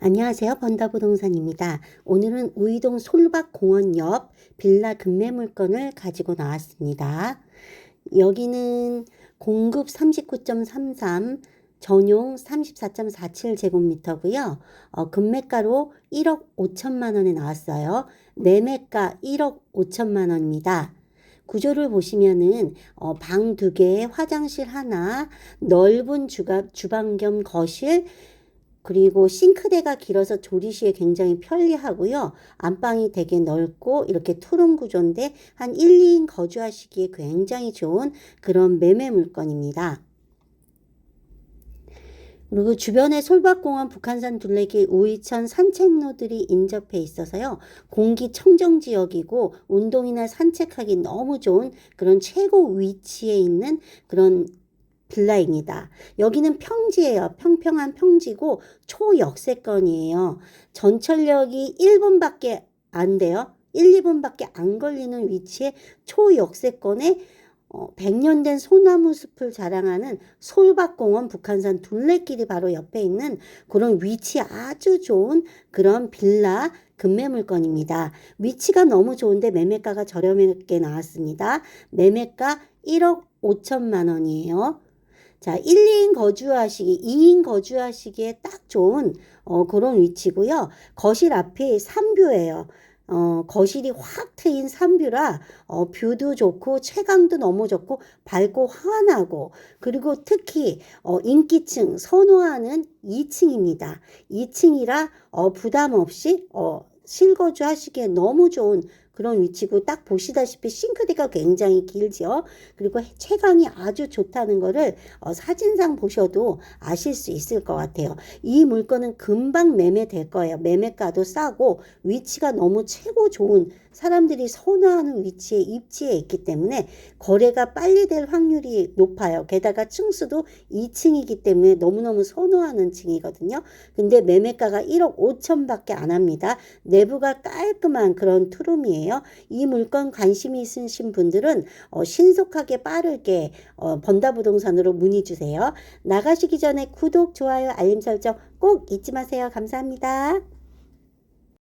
안녕하세요. 번다부동산입니다. 오늘은 우이동 솔박공원 옆 빌라 급매 물건을 가지고 나왔습니다. 여기는 공급 39.33, 전용 34.47제곱미터고요. 어, 금매가로 1억 5천만 원에 나왔어요. 매매가 1억 5천만 원입니다. 구조를 보시면은 어, 방 두 개, 화장실 하나, 넓은 주가, 주방 겸 거실, 그리고 싱크대가 길어서 조리 시에 굉장히 편리하고요. 안방이 되게 넓고 이렇게 투룸 구조인데 한 1, 2인 거주하시기에 굉장히 좋은 그런 매매 물건입니다. 그리고 주변에 솔밭공원, 북한산 둘레길, 우이천 산책로들이 인접해 있어서요. 공기 청정 지역이고 운동이나 산책하기 너무 좋은 그런 최고 위치에 있는 그런 빌라입니다. 여기는 평지예요. 평평한 평지고 초역세권이에요. 전철역이 1분밖에 안 돼요. 1, 2분밖에 안 걸리는 위치에 초역세권에 어, 100년 된 소나무 숲을 자랑하는 솔밭공원 북한산 둘레길이 바로 옆에 있는 그런 위치 아주 좋은 그런 빌라 급매 물건입니다. 위치가 너무 좋은데 매매가가 저렴하게 나왔습니다. 매매가 1억 5천만 원이에요. 자, 1, 2인 거주하시기, 2인 거주하시기에 딱 좋은 어, 그런 위치고요. 거실 앞이 삼뷰예요. 어, 거실이 확 트인 삼뷰라 어, 뷰도 좋고 채광도 너무 좋고 밝고 환하고 그리고 특히 어, 인기층 선호하는 2층입니다. 2층이라 어, 부담 없이 어, 실거주 하시기에 너무 좋은 그런 위치고 딱 보시다시피 싱크대가 굉장히 길죠. 그리고 채광이 아주 좋다는 거를 어, 사진상 보셔도 아실 수 있을 것 같아요. 이 물건은 금방 매매될 거예요. 매매가도 싸고 위치가 너무 최고 좋은 사람들이 선호하는 위치에 입지에 있기 때문에 거래가 빨리 될 확률이 높아요. 게다가 층수도 2층이기 때문에 너무너무 선호하는 층이거든요. 근데 매매가가 1억 5천밖에 안 합니다. 내부가 깔끔한 그런 투룸 이에요. 이 물건 관심이 있으신 분들은 어, 신속하게 빠르게 어, 번다 부동산으로 문의 주세요. 나가시기 전에 구독, 좋아요, 알림 설정 꼭 잊지 마세요. 감사합니다.